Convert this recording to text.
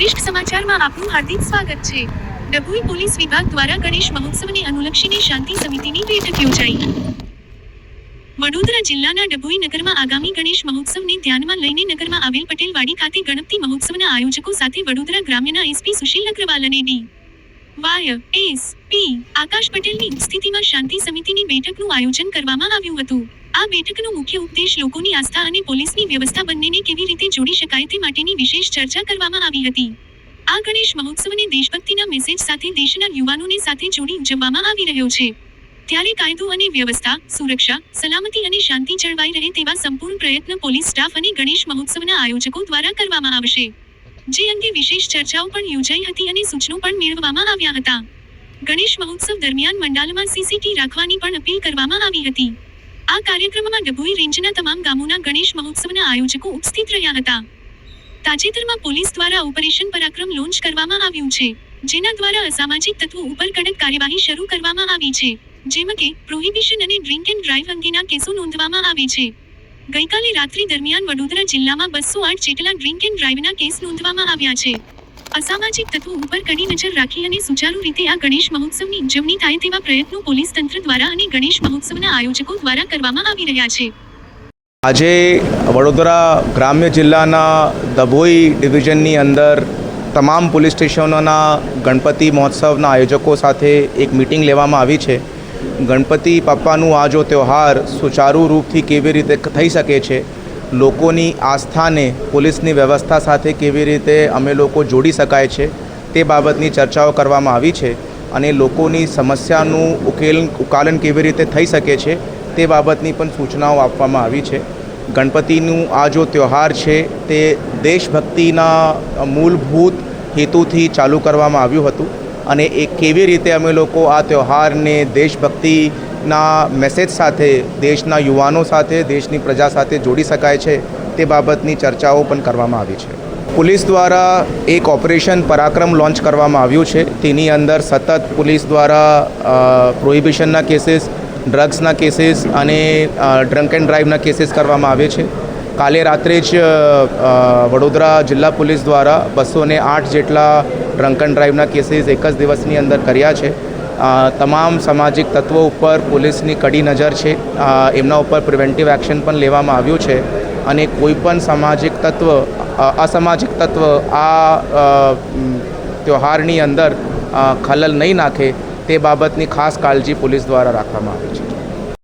વરિષ્ઠ સમાચારમાં આપનું હાર્દિક સ્વાગત છે. ડભોઈ પોલીસ વિભાગ દ્વારા ગણેશ મહોત્સવને અનુલક્ષીને શાંતિ સમિતિની બેઠક યોજાઈ. વડોદરા જિલ્લાના ડભોઈ નગરમાં આગામી ગણેશ મહોત્સવને ધ્યાનમાં લઈને નગરમાં આવેલ પટેલવાડી ખાતે ગણપતિ મહોત્સવના આયોજકો સાથે વડોદરા ગ્રામ્યના એસપી સુશીલ અગ્રવાલ અને D. Y S P Akash પટેલની ઉપસ્થિતિમાં શાંતિ સમિતિની બેઠકનું આયોજન કરવામાં આવ્યું હતું. આ બેઠકનો મુખ્ય ઉદ્દેશ લોકોની આસ્થા અને પોલીસની વ્યવસ્થા બંનેને કેવી રીતે જોડી શકાય તે માટેની વિશેષ ચર્ચા કરવામાં આવી હતી. આ ગણેશ મહોત્સવને દેશભક્તિના મેસેજ સાથે દેશના યુવાનોને સાથે જોડી ઉજવવામાં આવી રહ્યો છે. ત્યારે કાયદો અને વ્યવસ્થા, સુરક્ષા, સલામતી અને શાંતિ જળવાઈ રહે તેવા સંપૂર્ણ પ્રયત્ન પોલીસ સ્ટાફ અને ગણેશ મહોત્સવના આયોજકો દ્વારા કરવામાં આવશે. જે અંગે વિશેષ ચર્ચાઓ પણ યોજાઈ હતી અને સૂચનો પણ મેળવવામાં આવ્યા હતા. ગણેશ મહોત્સવ દરમિયાન મંડાલમાં સીસીટી રાખવાની પણ અપીલ કરવામાં આવી હતી. આ કાર્યક્રમમાં ડભોઈ રેન્જના તમામ ગામોના ગણેશ મહોત્સવના આયોજકો ઉપસ્થિત રહ્યા હતા. તાજેતરમાં પોલીસ દ્વારા ઓપરેશન પરાક્રમ લોન્ચ કરવામાં આવ્યું છે, જેના દ્વારા અસામાજિક તત્વો ઉપર કડક કાર્યવાહી શરૂ કરવામાં આવી છે, જેમાં કે પ્રોહિબિશન અને ડ્રિંક એન્ડ ડ્રાઈવ અંગેના કેસો નોંધવામાં આવે છે. ગઈકાલે રાત્રિ દરમિયાન વડોદરા જિલ્લામાં બસો આઠ જેટલા ડ્રિંક એન્ડ ડ્રાઈવના કેસ નોંધવામાં આવ્યા છે. અસામાજિક તત્વો ઉપર કડી નજર રાખી અને સુચારુ રીતે આ ગણેશ મહોત્સવની ઉજવણી થાય તેવા પ્રયત્નો પોલીસ તંત્ર દ્વારા અને ગણેશ મહોત્સવના આયોજકો દ્વારા કરવામાં આવી રહ્યા છે. આજે વડોદરા ગ્રામ્ય જિલ્લાના દભોઈ ડિવિઝનની અંદર તમામ પોલીસ સ્ટેશનોના ગણપતિ મહોત્સવના આયોજકો સાથે એક મિટિંગ લેવામાં આવી છે. ગણપતિ પપ્પાનું આ જો તહેવાર સુચારુ રૂપથી કેવી રીતે થઈ શકે છે, લોકોની આસ્થાને, પોલીસની વ્યવસ્થા સાથે કેવી રીતે અમે લોકો જોડી શકાય છે, તે બાબતની ચર્ચાઓ કરવામાં આવી છે અને લોકોની સમસ્યાનું ઉકેલ, ઉકાલન કેવી રીતે થઈ શકે છે, તે બાબતની પણ સૂચનાઓ આપવામાં આવી છે. ગણપતિનું આ જો તહેવાર છે, તે દેશભક્તિના મૂળભૂત હેતુથી ચાલુ કરવામાં આવ્યું હતું. અને એ કેવી રીતે અમે લોકો આ તહેવારને દેશભક્તિના મેસેજ સાથે, દેશના યુવાનો સાથે, દેશની પ્રજા સાથે જોડી શકાય છે તે બાબતની ચર્ચાઓ પણ કરવામાં આવી છે. પોલીસ દ્વારા એક ઓપરેશન પરાક્રમ લોન્ચ કરવામાં આવ્યું છે. તેની અંદર સતત પોલીસ દ્વારા પ્રોહિબિશનના કેસીસ, ડ્રગ્સના કેસીસ અને ડ્રંક એન્ડ ડ્રાઈવના કેસીસ કરવામાં આવે છે. કાલે રાત્રે જ વડોદરા જિલ્લા પોલીસ દ્વારા બસો આઠ જેટલા ડ્રંક ડ્રાઈવના કેસીસ એક જ દિવસની અંદર કર્યા છે. તમામ સામાજિક તત્વો ઉપર પોલીસની કડી નજર છે. એમના ઉપર પ્રિવેન્ટિવ એક્શન પણ લેવામાં આવ્યું છે. અને કોઈપણ સામાજિક તત્વ અસામાજિક તત્વ આ ત્યોહારની અંદર ખલલ નહીં નાખે તે બાબતની ખાસ કાળજી પોલીસ દ્વારા રાખવામાં આવી છે.